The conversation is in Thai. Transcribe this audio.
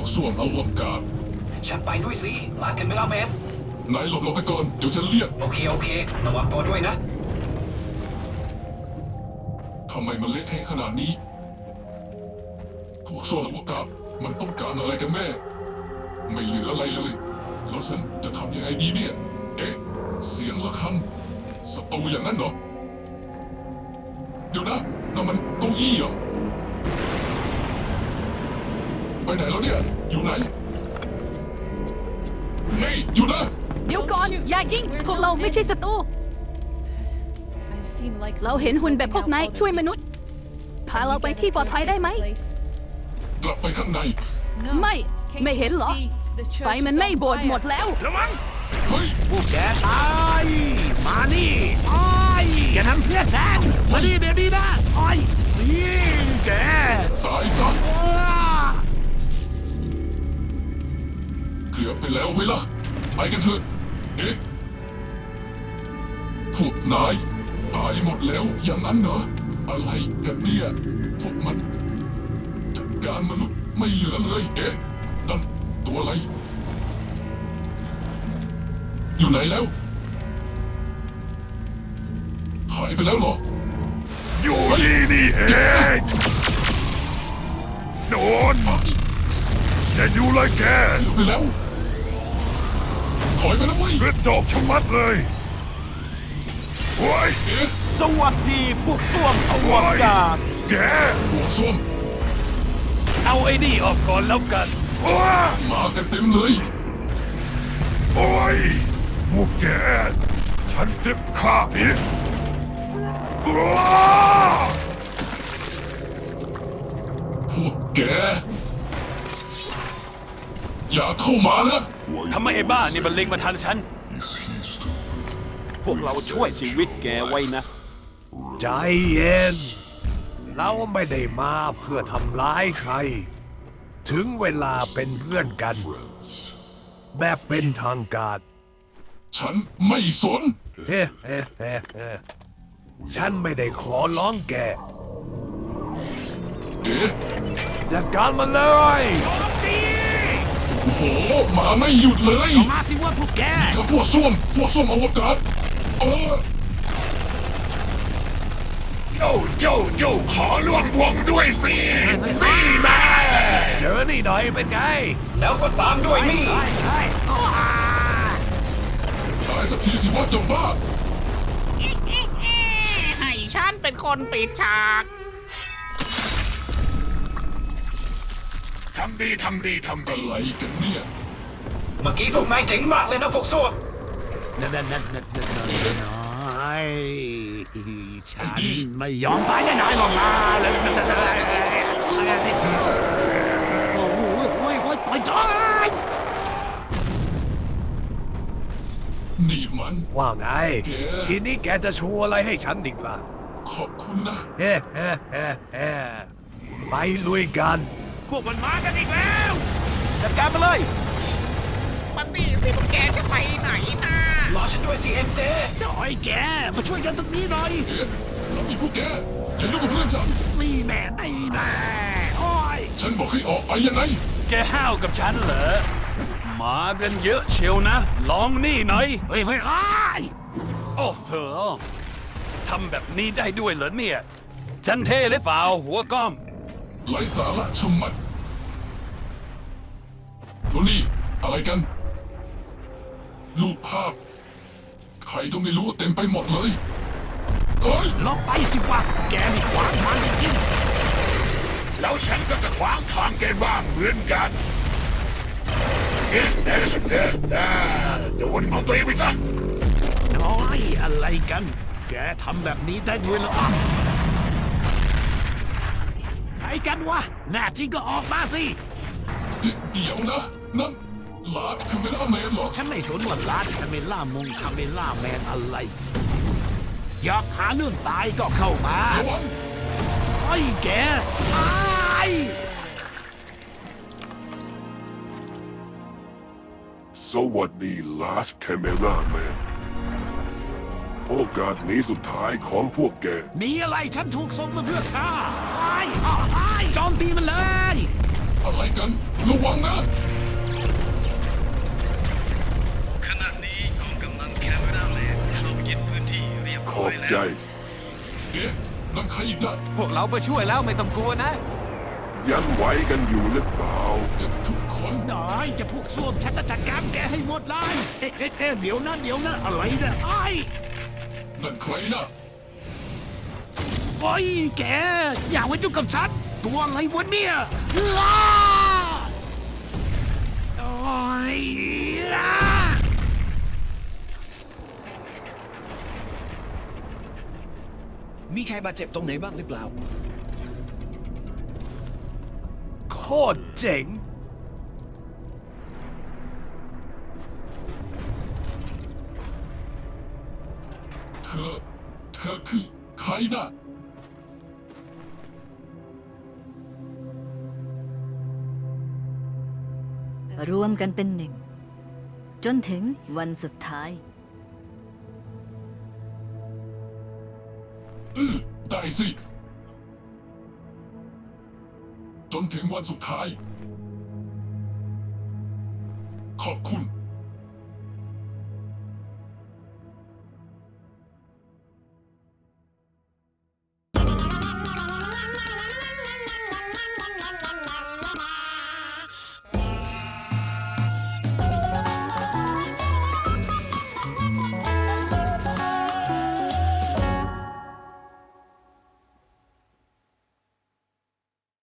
วกส้วมอวกาศ ฉันไปด้วยสิลาดกันไหม่ล่ะแมนนายหลบหลบไปก่อน เดี๋ยวฉันเรียกโอเค โอเค ระวังตัวด้วยนะ ทำไมมันเละเทะขนาดนี้ พวกส้วมอวกาศมันต้องการอะไรกันแม่ ไม่เหลืออะไรเลย แล้วฉันจะทำยังไงดีเนี่ย เอ๊ะ เสียงระฆังศัตรูอย่างนั้นเหรอ เดี๋ยวนะนั่นมันเก้าอี้เหรอ ไปไหนแล้วเนี่ย อยู่ไหนเฮ้ยอยู่นะ เดี๋ยวก่อน อย่ายิง พวกเราไม่ใช่ศัตรู เราเห็นหุ่นแบบพวกนายช่วยมนุษย์ พาเราไปที่ปลอดภัยได้ไหม กลับไปข้างใน ไม่ ไม่เห็นเหรอ ไฟมันไม่โบดหมดแล้ว ระวังเฮ้ย พวกแกตาย มานี่อ้อยแกทำเพื่อฉันมานี่เดี๋ยวนี้นะอ้อยยิงแก ตายซะ อบไปแล้วไหมล่ะ ไปกันเถอะ เอ๊ะพวกนายตายหมดแล้วอย่างนั้นเหรอ อะไรกันเนี่ย พวกมันจัดการมนุษย์ไม่เหลือเลย เอ๊ะนั่นตัวอะไร อยู่ไหนแล้ว หายไปแล้วเหรอ อยู่นี่นี่เองโดนอย่าอยู่เลยแกเกือบไปแล้ว ถอยไปแล้วเว้ยเลือดจอกชะมัดเลยโอ้ยเอ๊ะสวัสดีพวกส้วมอวกาศแกพวกส้วมเอาไอ้นี่ออกก่อนแล้วกันว้ามากันเต็มเลย โอ้ยพวกแก ฉันเจ็บขาอีกว้าพวกแก อย่าเข้ามานะ ทำไมไอ้บ้านี่มันเล็งมาทางฉัน พวกเราช่วยชีวิตแกไว้นะ ใจเย็น เราไม่ได้มาเพื่อทำร้ายใคร ถึงเวลาเป็นเพื่อนกัน แบบเป็นทางการ ฉันไม่สน เฮ้เฮ้เฮ้เฮ้ฉันไม่ได้ขอร้องแกเอ๊ะจัดการมันเลย โอ้โหมาไม่หยุดเลยมาสิว่าพวกแกกับพวกส้วมพวกส้วมอวกาศเออโยโยโยขอร่วมวงด้วยสินี่แม่เจอนี่หน่อยเป็นไง แล้วก็ตามด้วยนี่ตายสักทีสิว่าเจาบ้าให้ฉันเป็นคนปิดฉาก ทำดีทำดีทำอะดีไรกันเนี่ยเมื่อกี้พวกนายเจ๋งมากเลยนะพวกส้วมนั่นนั่นนั่นนั่นนั่นน้อยฉันไม่ยอมไปแน่นอนหรอกนะโอ้โหโอ้ยโอ้ยไปจ้อยนี่มันว่าไงแกทีนี้แกจะชูอะไรให้ฉันดีกว่าขอบคุณนะเฮ้เฮ้เฮ้เฮ้ไปลุยกัน พวกมันมากันอีกแล้วจัดการไปเลยมันนี่สิพวกแกจะไปไหนนะรอฉันด้วยสิเอ็มเจจ้อยแก มาช่วยฉันตรงนี้หน่อยเอ๊ะแล้วมีพวกแกอย่ายุ่งกับเพื่อนฉันนี่แม่นี่แม่โอ้ยฉันบอกให้ออกไปยังไง แกห้าวกับฉันเหรอ มากันเยอะเชียวนะ ลองนี่หน่อย เฮ้ยเฮ้ยไอ้โอ้โหทำแบบนี้ได้ด้วยเหรอเนี่ย ฉันเท่หรือเปล่าหัวก้อม ไร้สาระชะมัดโนนี่อะไรกัน รูปภาพ ใครก็ไม่รู้เต็มไปหมดเลย เฮ้ย ลบไปสิวะแกนี่ขวางทางจริงๆแล้วฉันก็จะขวางทางแกบ้างเหมือนกันเอ๊ะเอ๊ะเอ๊ะเอ๊ะโดนเอาตัวเองไปซะน้อยอะไรกัน แกทำแบบนี้ได้ด้วยเหรอใคร กันวะแน่จริงก็ออกมาสิ เดเดี๋ยวนะ นั่นลาดคาเมล่าแมนเหรอ ฉันไม่สนว่าร้านคาเมล่ามงคาเมล่าแมนอะไร อยากหาเรื่องตายก็เข้ามา ระวัง ไอ้แกตายสวัสดีลาสแคมเมราแมน โอกาสนี้สุดท้ายของพวกแก มีอะไรฉันถูกส่งมาเพื่อฆ่าไอ้ไอ้โจอมตีมันเลยอะอะไรกัน ระวังนะ ขณะนี้กองกำลังแคมเปราแลนด์เข้ายึดพื้นที่เรียบขร้ออยบแล้ใจวเอ๊ะนั่นใครอีกนะพวกเราไปช่วยแล้วไม่ต้องกลัวนะ ยังไหวกันอยู่หรือเปล่า จะทุกคนน้อยจะพวกส้วมฉันจะจัดการแกให้หมดเลย เอ๊ะเอ๊ะเอ๊ะเดี๋ยวนะเดี๋ยวนะอะไรนะไอ้ นั่นใครนะโอ้ยแก อย่ามายุ่งกับฉัน ตัวอะไรวะเนี่ยอ้าโอ้ยอ้ามีใครบาดเจ็บตรงไหนบ้างหรือเปล่า โคตรเจ๋ง เธอ เธอคือใครนะรวมกันเป็นหนึ่ง จนถึงวันสุดท้าย อือได้สิ จนถึงวันสุดท้าย ขอบคุณ